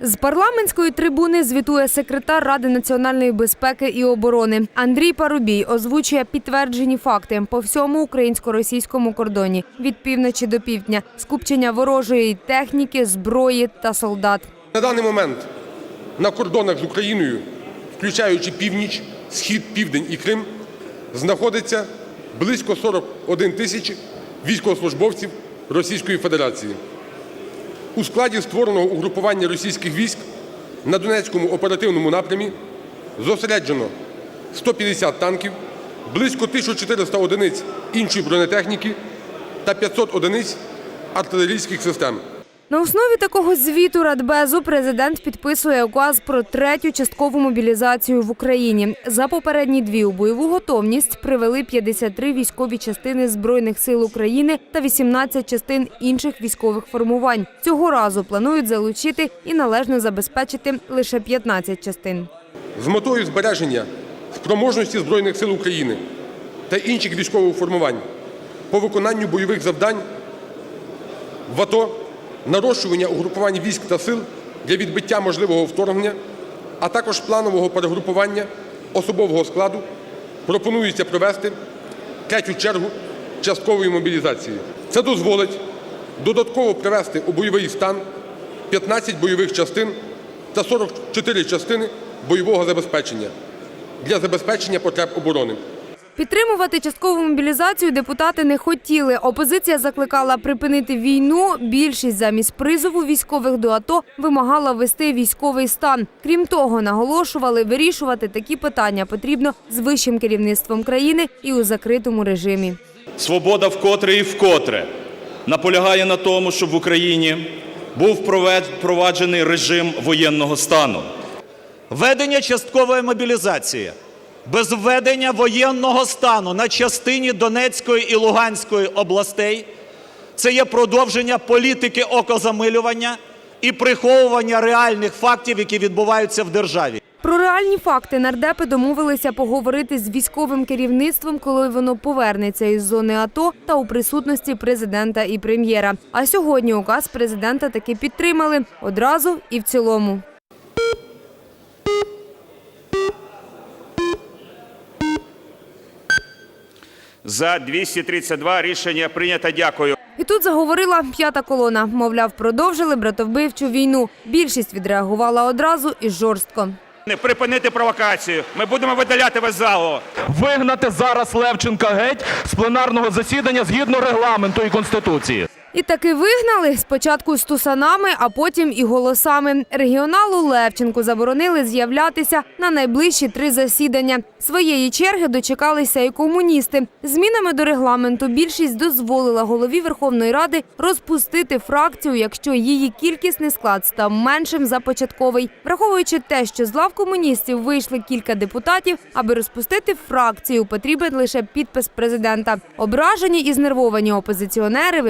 З парламентської трибуни звітує секретар Ради національної безпеки і оборони Андрій Парубій. Озвучує підтверджені факти по всьому українсько-російському кордоні від півночі до півдня, скупчення ворожої техніки, зброї та солдат. На даний момент на кордонах з Україною, включаючи північ, схід, південь і Крим, знаходиться близько 41 тисяч військовослужбовців Російської Федерації. У складі створеного угрупування російських військ на Донецькому оперативному напрямі зосереджено 150 танків, близько 1400 одиниць іншої бронетехніки та 500 одиниць артилерійських систем. На основі такого звіту Радбезу президент підписує указ про третю часткову мобілізацію в Україні. За попередні дві у бойову готовність привели 53 військові частини збройних сил України та 18 частин інших військових формувань. Цього разу планують залучити і належно забезпечити лише 15 частин. з метою збереження спроможності Збройних сил України та інших військових формувань по виконанню бойових завдань в АТО, нарощування угрупувань військ та сил для відбиття можливого вторгнення, а також планового перегрупування особового складу пропонується провести третю чергу часткової мобілізації. Це дозволить додатково привести у бойовий стан 15 бойових частин та 44 частини бойового забезпечення для забезпечення потреб оборони. Підтримувати часткову мобілізацію депутати не хотіли. Опозиція закликала припинити війну. Більшість замість призову військових до АТО вимагала ввести військовий стан. Крім того, наголошували, вирішувати такі питання потрібно з вищим керівництвом країни і у закритому режимі. Свобода вкотре і вкотре наполягає на тому, щоб в Україні був впроваджений режим воєнного стану. Введення часткової мобілізації без введення воєнного стану на частині Донецької і Луганської областей це є продовження політики окозамилювання і приховування реальних фактів, які відбуваються в державі. Про реальні факти нардепи домовилися поговорити з військовим керівництвом, коли воно повернеться із зони АТО та у присутності президента і прем'єра. А сьогодні указ президента таки підтримали одразу і в цілому. За 232 рішення прийнято. Дякую. І тут заговорила п'ята колона. Мовляв, продовжили братовбивчу війну. Більшість відреагувала одразу і жорстко. Не припинити провокацію. Ми будемо видаляти вас залу. вигнати зараз Левченка геть з пленарного засідання згідно регламенту і конституції. І таки вигнали спочатку з тусанами, а потім і голосами. Регіоналу Левченку заборонили з'являтися на найближчі три засідання. Своєї черги дочекалися і комуністи. Змінами до регламенту більшість дозволила голові Верховної Ради розпустити фракцію, якщо її кількісний склад став меншим за початковий. Враховуючи те, що з лав комуністів вийшли кілька депутатів, аби розпустити фракцію, потрібен лише підпис президента. Ображені і знервовані опозиціонери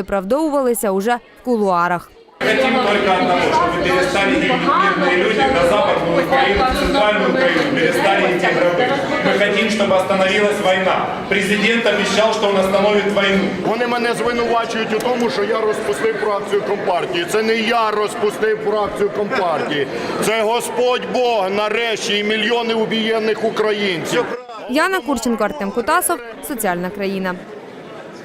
виправдовувалися уже в кулуарах. Хотим только одного, чтобы перестали гибнуть мирные люди на Западную Украину, в Центральную Украину, перестали идти гробы. Мы хотим, чтобы остановилась война. Президент обещал, что он остановит войну. Вони мене звинувачують у тому, що я розпустив фракцію компартії. Це не я розпустив фракцію компартії. Це Господь Бог нарешті і мільйони убієнних українців. Яна Курченко, Артем Кутасов, Соціальна країна.